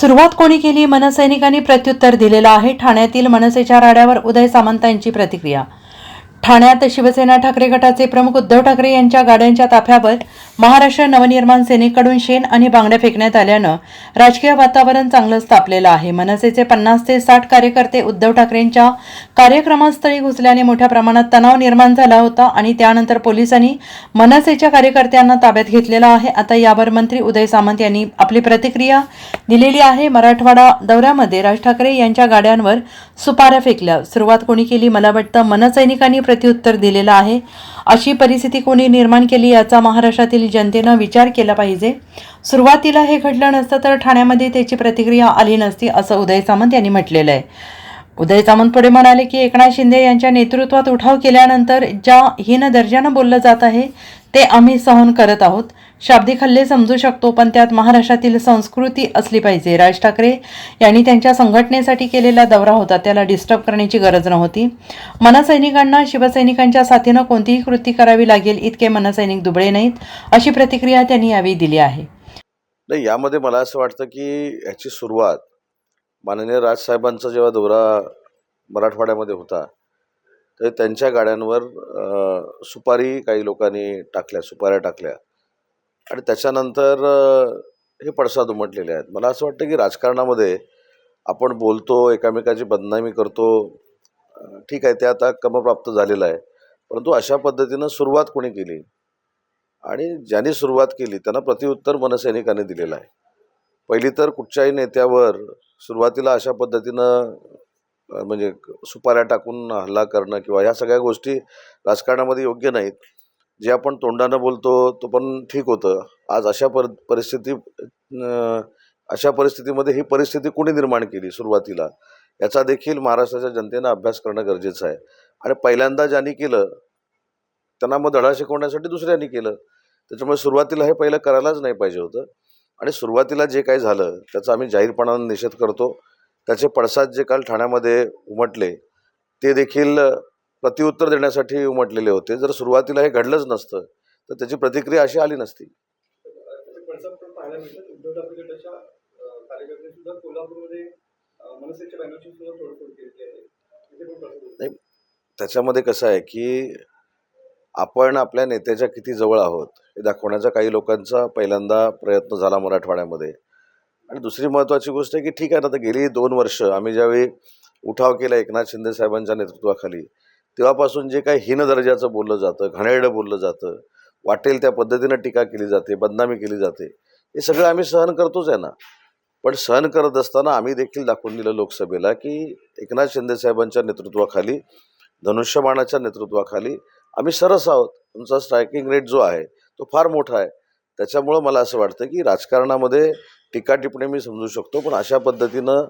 सुरुवात कोणी केली? मनसैनिकांनी प्रत्युत्तर दिलेलं आहे. ठाण्यातील मनसेच्या राड्यावर उदय सामंत यांची प्रतिक्रिया. ठाण्यात शिवसेना ठाकरे गटाचे प्रमुख उद्धव ठाकरे यांच्या गाड्यांच्या ताफ्यावर महाराष्ट्र नवनिर्माण सेनेकडून शेण आणि बांगड्या फेकण्यात आल्यानं राजकीय वातावरण चांगलंच तापलेलं आहे. मनसेचे पन्नास ते साठ कार्यकर्ते उद्धव ठाकरेंच्या कार्यक्रमास्थळी घुसल्याने मोठ्या प्रमाणात तणाव निर्माण झाला होता आणि त्यानंतर पोलिसांनी मनसेच्या कार्यकर्त्यांना ताब्यात घेतलेला आहे. आता यावर मंत्री उदय सामंत यांनी आपली प्रतिक्रिया दिलेली आहे. मराठवाडा दौऱ्यामध्ये राज ठाकरे यांच्या गाड्यांवर सुपाऱ्या फेकल्या. सुरुवात कोणी केली? मला वाटतं मनसैनिकांनी प्रत्युत्तर दिलेलं आहे. अशी परिस्थिती कोणी निर्माण केली याचा महाराष्ट्रातील जनतेनं विचार केला पाहिजे. सुरुवातीला हे घडलं नसतं तर ठाण्यामध्ये त्याची प्रतिक्रिया आली नसती असं उदय सामंत यांनी म्हटलेलं आहे. उदय सामंत पुढे म्हणाले की एकनाथ शिंदे यांच्या नेतृत्वात उठाव केल्यानंतर ज्या हीन दर्जानं बोललं जात आहे ते आम्ही सहन करत आहोत. शाब्दिक हल्ले समजू शकतो पण त्यात महाराष्ट्रातील संस्कृती असली पाहिजे. राज ठाकरे यांनी त्यांच्या संघटनेसाठी केलेला दौरा होता. त्याला डिस्टर्ब करण्याची गरज नव्हती. मनसैनिकांना शिवसैनिकांच्या साथीनं कोणतीही कृती करावी लागेल इतके मनसैनिक दुबळे नाहीत अशी प्रतिक्रिया त्यांनी यावेळी दिली आहे. नाही यामध्ये मला असं वाटतं की ह्याची सुरुवात माननीय राजसाहेबांचा जेव्हा दौरा मराठवाड्यामध्ये होता तर त्यांच्या गाड्यांवर सुपारी काही लोकांनी टाकल्या सुपाऱ्या टाकल्या. आणि त्याच्यानंतर हे पडसाद उमटलेले आहेत. मला असं वाटतं की राजकारणामध्ये आपण बोलतो एकामेकाची बदनामी करतो ठीक आहे ते आता क्रमप्राप्त झालेलं आहे. परंतु अशा पद्धतीनं सुरुवात कोणी केली? आणि ज्यांनी सुरुवात केली त्यांना प्रतिउत्तर मनसैनिकाने दिलेलं आहे. पहिली तर कुठच्याही नेत्यावर सुरुवातीला अशा पद्धतीनं म्हणजे सुपाऱ्या टाकून हल्ला करणं किंवा ह्या सगळ्या गोष्टी राजकारणामध्ये योग्य नाहीत. जे आपण तोंडानं बोलतो तो पण ठीक होतं. आज अशा पर परिस्थिती अशा परिस्थितीमध्ये ही परिस्थिती कोणी निर्माण केली सुरुवातीला? याचा देखील महाराष्ट्राच्या जनतेनं अभ्यास करणं गरजेचं आहे. आणि पहिल्यांदा ज्यांनी केलं त्यांना मग धडा शिकवण्यासाठी दुसऱ्यांनी केलं. त्याच्यामुळे सुरुवातीला हे पहिलं करायलाच नाही पाहिजे होतं. आणि सुरुवातीला जे काही झालं त्याचा आम्ही जाहीरपणानं निषेध करतो. त्याचे पडसाद जे काल ठाण्यामध्ये उमटले ते देखील प्रतिउत्तर देण्यासाठी उमटलेले होते. जर सुरुवातीला हे घडलंच नसतं तर त्याची प्रतिक्रिया अशी आली नसती. होते. त्याच्यामध्ये कसं आहे की आपण आपल्या नेत्याच्या किती जवळ आहोत हे दाखवण्याचा काही लोकांचा पहिल्यांदा प्रयत्न झाला मराठवाड्यामध्ये. आणि दुसरी महत्त्वाची गोष्ट आहे की ठीक आहे ना तर गेली दोन वर्ष आम्ही ज्यावेळी उठाव केला एकनाथ शिंदे साहेबांच्या नेतृत्वाखाली तेव्हापासून जे काही हीन दर्जाचं बोललं जातं घाणेरडं बोललं जातं वाटेल त्या पद्धतीनं टीका केली जाते बदनामी केली जाते हे सगळं आम्ही सहन करतोच आहे ना. पण सहन करत असताना आम्ही देखील दाखवून दिलं लोकसभेला की एकनाथ शिंदे साहेबांच्या नेतृत्वाखाली धनुष्यबाणाच्या नेतृत्वाखाली आम्ही सरस आहोत. तुमचा स्ट्रायकिंग रेट जो आहे तो फार मोठा आहे. त्याच्यामुळं मला असं वाटतं की राजकारणामध्ये टीका टिप्पणी मी समजू शकतो पण अशा पद्धतीनं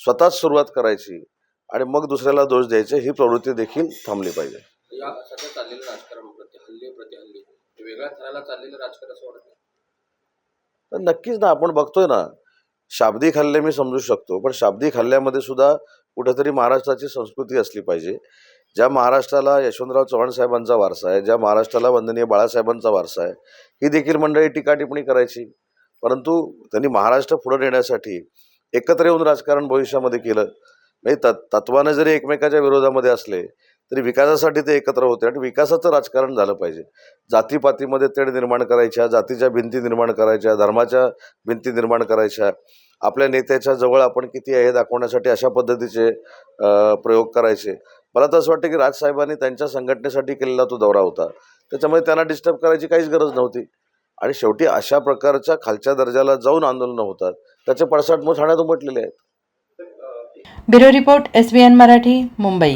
स्वतःच सुरुवात करायची आणि मग दुसऱ्याला दोष द्यायचे ही प्रवृत्ती देखील थांबली पाहिजे. या सध्या चाललेलं राजकारण प्रति हल्ले प्रति हल्ले वेगळ्या थराला चाललेलं राजकारण असं वाटत नाही. तर नक्कीच ना आपण बघतोय ना शाब्दिक हल्ले मी समजू शकतो पण शाब्दिक हल्ल्यामध्ये सुद्धा कुठेतरी महाराष्ट्राची संस्कृती असली पाहिजे. ज्या महाराष्ट्राला यशवंतराव चव्हाण साहेबांचा वारसा आहे ज्या महाराष्ट्राला वंदनीय बाळासाहेबांचा वारसा आहे ही देखील मंडळी टीका टिप्पणी करायची. परंतु त्यांनी महाराष्ट्र पुढे नेण्यासाठी एकत्र येऊन राजकारण भविष्यामध्ये केलं. म्हणजे तत् तत्वानं जरी एकमेकाच्या विरोधामध्ये असले तरी विकासासाठी ते एकत्र होते आणि विकासाचं राजकारण झालं पाहिजे. जातीपातीमध्ये तेढ निर्माण करायच्या जातीच्या भिंती निर्माण करायच्या धर्माच्या भिंती निर्माण करायच्या आपल्या नेत्याच्या जवळ आपण किती आहे दाखवण्यासाठी अशा पद्धतीचे प्रयोग करायचे. मला तर असं वाटतं की राजसाहेबांनी त्यांच्या संघटनेसाठी केलेला तो दौरा होता. त्याच्यामुळे त्यांना डिस्टर्ब करायची काहीच गरज नव्हती. आणि शेवटी अशा प्रकारच्या खालच्या दर्जाला जाऊन आंदोलनं होतात. त्याचे पडसाद मग ठाण्यात उमटलेले आहेत. Bureau report S Marathi Mumbai.